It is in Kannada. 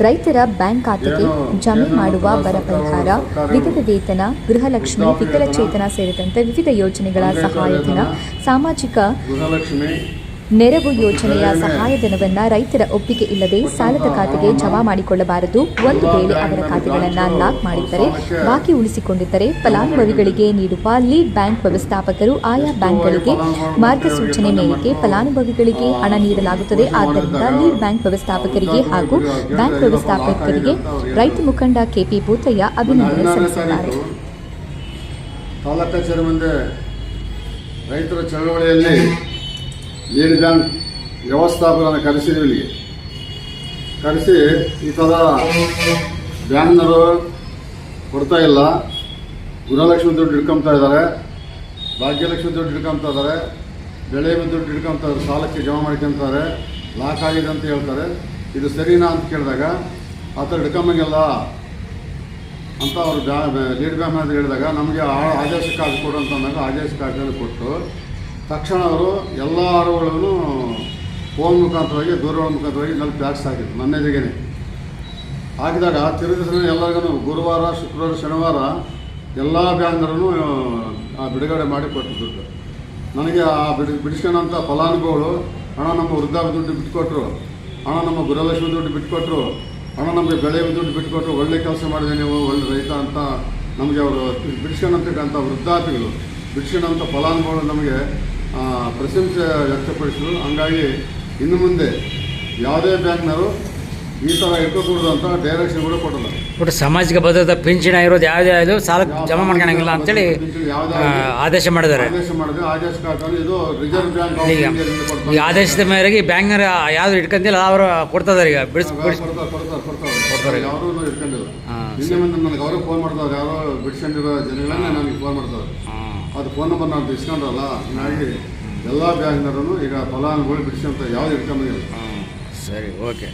ರೈತರ ಬ್ಯಾಂಕ್ ಖಾತೆಗೆ ಜಮೆ ಮಾಡುವ ಬರ ಪರಿಹಾರ ವಿವಿಧ ವೇತನ ಗೃಹಲಕ್ಷ್ಮಿ ವಿಕಲಚೇತನ ಸೇರಿದಂತೆ ವಿವಿಧ ಯೋಜನೆಗಳ ಸಹಾಯಧನ ಸಾಮಾಜಿಕ ನೆರವು ಯೋಜನೆಯ ಸಹಾಯಧನವನ್ನ ರೈತರ ಒಪ್ಪಿಗೆ ಇಲ್ಲದೆ ಸಾಲದ ಖಾತೆಗೆ ಜಮಾ ಮಾಡಿಕೊಳ್ಳಬಾರದು. ಒಂದು ವೇಳೆ ಅವರ ಖಾತೆಗಳನ್ನು ಲಾಕ್ ಮಾಡಿದ್ದರೆ, ಬಾಕಿ ಉಳಿಸಿಕೊಂಡಿದ್ದರೆ ಫಲಾನುಭವಿಗಳಿಗೆ ನೀಡುವ ಲೀಡ್ ಬ್ಯಾಂಕ್ ವ್ಯವಸ್ಥಾಪಕರು ಆಯಾ ಬ್ಯಾಂಕ್ಗಳಿಗೆ ಮಾರ್ಗಸೂಚನೆ ಮೇರೆಗೆ ಫಲಾನುಭವಿಗಳಿಗೆ ಹಣ ನೀಡಲಾಗುತ್ತದೆ. ಆದ್ದರಿಂದ ಲೀಡ್ ಬ್ಯಾಂಕ್ ವ್ಯವಸ್ಥಾಪಕರಿಗೆ ಹಾಗೂ ಬ್ಯಾಂಕ್ ವ್ಯವಸ್ಥಾಪಕರಿಗೆ ರೈತ ಮುಖಂಡ ಕೆಪಿ ಭೂತಯ್ಯ ಅಭಿನಂದನೆ ಸಲ್ಲಿಸಿದ್ದಾರೆ. ರೈತರ ಚಳವಳಿಯಲ್ಲಿ ಲೀಡ್ ಬ್ಯಾಂಕ್ ವ್ಯವಸ್ಥಾಪಕರನ್ನು ಕರೆಸಿದ್ವಿ ಇಲ್ಲಿಗೆ ಕರೆಸಿ ಈ ಥರ ಬ್ಯಾಂಕ್ನವರು ಕೊಡ್ತಾ ಇಲ್ಲ. ಗೃಹಲಕ್ಷ್ಮಿ ದುಡ್ಡು ಹಿಡ್ಕೊತಾ ಇದ್ದಾರೆ. ಭಾಗ್ಯಲಕ್ಷ್ಮಿ ದುಡ್ಡು ಹಿಡ್ಕೊತಾ ಇದ್ದಾರೆ. ಬೆಳೆ ದುಡ್ಡು ಹಿಡ್ಕೊತಾ ಇದ್ದಾರೆ. ಸಾಲಕ್ಕೆ ಜಮಾ ಮಾಡ್ಕೊತಾರೆ ಲಾಕ್ ಆಗಿದೆ ಅಂತ ಹೇಳ್ತಾರೆ. ಇದು ಸರಿನಾ ಅಂತ ಕೇಳಿದಾಗ ಆ ಥರ ಹಿಡ್ಕೊಂಬಂಗಿಲ್ಲ ಅಂತ ಅವರು ಬ್ಯಾ ಲೀಡ್ ಬ್ಯಾಂಕ್ ಅಂತ ಹೇಳಿದಾಗ ನಮಗೆ ಆ- ಆದೇಶ ಕೊಡು ಅಂತ ಅಂದಾಗ ಆದೇಶ ಕಾರ್ಡನ್ನು ಕೊಟ್ಟು ತಕ್ಷಣ ಅವರು ಎಲ್ಲ ಆರುಗಳನ್ನು ಫೋನ್ ಮುಖಾಂತರವಾಗಿ, ದೂರವಾಣಿ ಮುಖಾಂತರವಾಗಿ ನಲ್ಲಿ ಟ್ಯಾಕ್ಸ್ ಹಾಕಿದ್ರು ನನ್ನೆದಿಗೇನೆ ಹಾಕಿದಾಗ ತಿರುಗಿ ದಿವಸ ಎಲ್ಲರಿಗೂ ಗುರುವಾರ, ಶುಕ್ರವಾರ, ಶನಿವಾರ ಎಲ್ಲ ಬ್ಯಾಂಕ್ಗಳನ್ನು ಆ ಬಿಡುಗಡೆ ಮಾಡಿ ದುಡ್ಡು ನನಗೆ ಆ ಬಿಡಿ, ಬಿಡಿಸ್ಕೊಂಡಂಥ ಫಲಾನುಭವಿಗಳು, ಹಣ ನಮ್ಮ ವೃದ್ಧಾಪ ದುಡ್ಡು ಬಿಟ್ಕೊಟ್ರು, ಹಣ ನಮ್ಮ ಗುರುಲಕ್ಷ್ಮಿ ದುಡ್ಡು ಬಿಟ್ಕೊಟ್ರು, ಹಣ ನಮಗೆ ಬೆಳೆ ದುಡ್ಡು ಬಿಟ್ಕೊಟ್ರು, ಒಳ್ಳೆ ಕೆಲಸ ಮಾಡಿದೆ ನೀವು ಒಳ್ಳೆ ರೈತ ಅಂತ ನಮಗೆ ಅವರು ಬಿಡಿಸ್ಕೊಂಡಂತಕ್ಕಂಥ ವೃದ್ಧಾಪಿಗಳು ಬಿಡಿಸ್ಕೊಂಡಂಥ ಫಲಾನುಭವಿಗಳು ನಮಗೆ ಪ್ರಶಂಸೆ ವ್ಯಕ್ತಪಡಿಸಿದರು. ಹಂಗಾಗಿ ಇನ್ನು ಮುಂದೆ ಯಾವುದೇ ಬ್ಯಾಂಕ್ನವರು ಈ ಥರ ಇಟ್ಕೋಕೂಡದು ಅಂತ ಡೈರೆಕ್ಷನ್ ಕೂಡ ಕೊಡಲ್ಲ. ಒಟ್ಟು ಸಾಮಾಜಿಕ ಭದ್ರತಾ ಪಿಂಚಣಿ ಇರೋದು ಯಾವುದೇ ಅದು ಸಾಲ ಜಮಾ ಮಾಡ್ಕೊಳಂಗಿಲ್ಲ ಅಂತೇಳಿ ಆದೇಶ ಮಾಡಿದ್ದಾರೆ. ಆದೇಶ ಮಾಡಿದ್ರೆ ಆದೇಶ ಕಾರ್ಡ್ ಇದು ರಿಸರ್ವ್ ಬ್ಯಾಂಕ್ ಆಫ್ ಈಗ ಇಂಡಿಯಾದಿಂದ ಕೊಡ್ತಾರೆ. ಈ ಆದೇಶದ ಮೇರೆಗೆ ಬ್ಯಾಂಕ್ನವ್ರು ಯಾವ್ದು ಇಟ್ಕೊಂತಿಲ್ಲ ಅವರು ಕೊಡ್ತಿದ್ದಾರೆ ಈಗ. ಬಿಡಿಸ್ ಬಿಡಿಸ್ ಕೊಡ್ತಾರೆ ಕೊಡ್ತಾರೆ ಕೊಡ್ತಾರೆ. ಕೊಡ್ತಾರೆ. ಯಾರೂ ಇಟ್ಕೊಂಡಿಲ್ಲ. ಹಾ, ನಿನ್ನೆ ಮುಂದೆ ನನಗೆ ಅವರು ಫೋನ್ ಮಾಡ್ತಾರೆ ಯಾರು ಬಿಡ್ಸ್ಕೊಂಡಿರೋ ಜನಗಳನ್ನ ನನಗೆ ಫೋನ್ ಮಾಡ್ತಾರೆ. ಅದು ಫೋನ್ ನಂಬರ್ ನಾನು ಇಸ್ಕೊಂಡ್ರಲ್ಲ ಹೀಗಾಗಿ ಎಲ್ಲ ಬ್ಯಾಂಕ್ನವರು ಈಗ ಫಲಾನುಭವಿಗಳು ಬಿಡಿಸ್ಕೊಂತ ಯಾವ್ದು ಇಟ್ಕೊಂಡಿಲ್ಲ. ಹಾಂ ಸರಿ ಓಕೆ